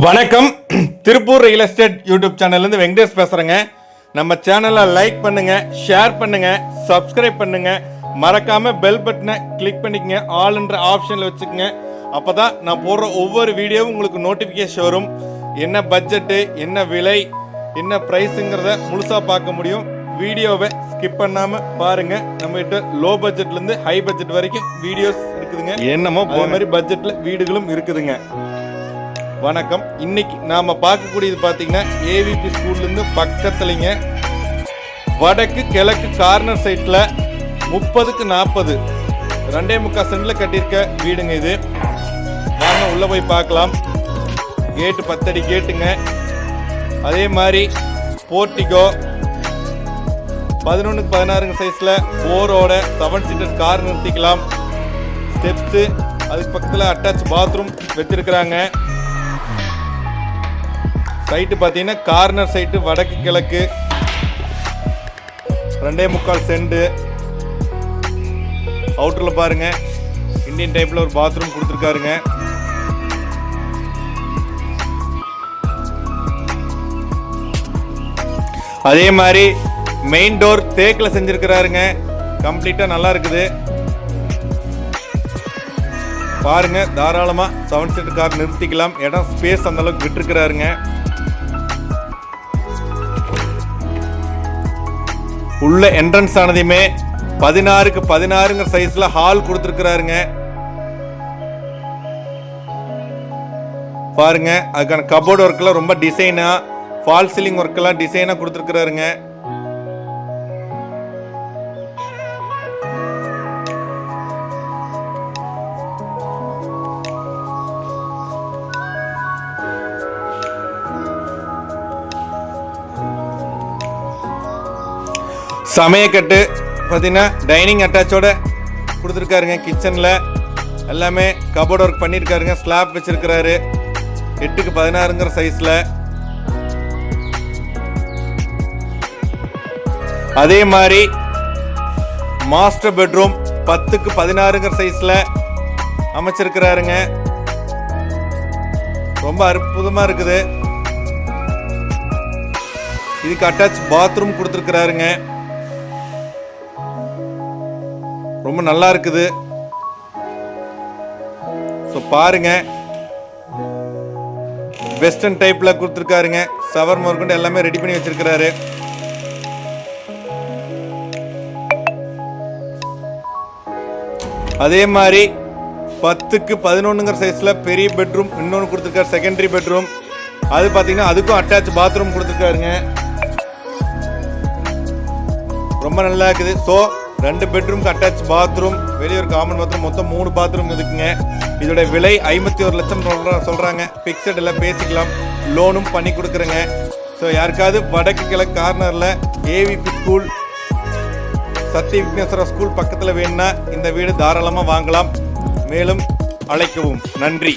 வணக்கம். Tiruppur real estate YouTube சேனல்லேருந்து வெங்கடேஷ் பேசுகிறேங்க நம்ம சேனலை லைக் பண்ணுங்க ஷேர் பண்ணுங்க சப்ஸ்கிரைப் பண்ணுங்க. மறக்காம பெல் பட்டனை கிளிக் பண்ணிக்கங்க ஆல்ன்ற ஆப்ஷனில் வச்சுக்கோங்க. அப்போ தான் நான் போடுற ஒவ்வொரு வீடியோவும் உங்களுக்கு நோட்டிஃபிகேஷன் வரும். என்ன பட்ஜெட்டு என்ன விலை என்ன ப்ரைஸுங்கிறத முழுசாக பார்க்க முடியும். வீடியோவை ஸ்கிப் பண்ணாமல் பாருங்க. நம்மகிட்ட லோ பட்ஜெட்லேருந்து ஹை பட்ஜெட் வரைக்கும் வீடியோஸ் இருக்குதுங்க. என்னமோ போன மாதிரி பட்ஜெட்டில் வீடுகளும் இருக்குதுங்க. வணக்கம். இன்னைக்கு நாம பார்க்கக்கூடியது பார்த்தீங்கன்னா ஏவிபி ஸ்கூல்லேருந்து பக்கத்துலைங்க. வடக்கு கிழக்கு கார்னர் சைட்டில் முப்பதுக்கு நாற்பது ரெண்டே முக்கால் சென்டில் கட்டியிருக்க வீடுங்க இது. வாங்க உள்ளே போய் பார்க்கலாம். கேட்டு பத்தடி கேட்டுங்க அதே மாதிரி போர்ட்டிகோ பதினொன்றுக்கு பதினாறுங்க சைஸில் போரோட செவன் சீட்டர் கார் நிறுத்திக்கலாம். ஸ்டெப்ஸு அதுக்கு பக்கத்தில் அட்டாச் பாத்ரூம் வச்சிருக்கிறாங்க. சைட்டு பார்த்தீங்கன்னா கார்னர் சைட்டு வடக்கு கிழக்கு. ரெண்டே முக்கால் செண்டு அவுட்டரில் பாருங்க. இந்தியன் டைப்பில் ஒரு பாத்ரூம் கொடுத்துருக்காருங்க. அதே மாதிரி மெயின் டோர் தேக்கில் செஞ்சுருக்கிறாருங்க. கம்ப்ளீட்டாக நல்லா இருக்குது. பாருங்க தாராளமாக செவன் சீட்டு கார் நிறுத்திக்கலாம். இடம் ஸ்பேஸ் அந்த அளவுக்கு விட்டுருக்கிறாருங்க. உள்ள என்ட்ரன்ஸ் ஆனதையுமே பதினாறுக்கு பதினாறுங்கிற சைஸ்ல ஹால் கொடுத்துருக்கிறாருங்க. பாருங்க அதுக்கான கபோர்டு ஒர்க்கெல்லாம் ரொம்ப டிசைனா ஃபால் சீலிங் ஒர்க்கெல்லாம் டிசைனாக கொடுத்துருக்குறாருங்க. சமயக்கட்டு பார்த்தீங்கன்னா டைனிங் அட்டாச்சோட கொடுத்துருக்காருங்க கிச்சனில் எல்லாமே கபோர்ட் ஒர்க் பண்ணியிருக்காருங்க. ஸ்லாப் வச்சுருக்கிறாரு. எட்டுக்கு பதினாறுங்கிற சைஸில் அதே மாதிரி மாஸ்டர் பெட்ரூம் பத்துக்கு பதினாறுங்கிற சைஸில் அமைச்சிருக்கிறாருங்க. ரொம்ப அற்புதமாக இருக்குது. இதுக்கு அட்டாச் பாத்ரூம் கொடுத்துருக்குறாருங்க. ரொம்ப நல்லா இருக்குது. ஸோ பாருங்க. வெஸ்டர்ன் டைப்பில் கொடுத்துருக்காருங்க. சவர் முதற்கொண்டு எல்லாமே ரெடி பண்ணி வச்சிருக்கிறாரு. அதே மாதிரி பத்துக்கு பதினொன்றுங்கிற சைஸில் பெரிய பெட்ரூம் இன்னொன்று கொடுத்துருக்காரு செகண்டரி பெட்ரூம் அது பார்த்தீங்கன்னா அதுக்கும் அட்டாச் பாத்ரூம் கொடுத்துருக்காருங்க. ரொம்ப நல்லா இருக்குது. ஸோ ரெண்டு பெட்ரூம் அட்டாச் பாத்ரூம் வெளியே ஒரு காமன் பாத்ரூம் மொத்தம் மூணு பாத்ரூம் இருக்குங்க. இதோட விலை ஐம்பத்தி ஒரு லட்சம் சொல்கிற சொல்கிறாங்க ஃபிக்ஸடில் பேசிக்கலாம். லோனும் பண்ணி கொடுக்குறேங்க. ஸோ யாருக்காவது வடக்கு கிழக்கு கார்னரில் ஏவிபி ஸ்கூல் சத்திய விக்னேஸ்வரா ஸ்கூல் பக்கத்தில் வேணும்னா இந்த வீடு தாராளமாக வாங்கலாம். மேலும் அழைக்கவும். நன்றி.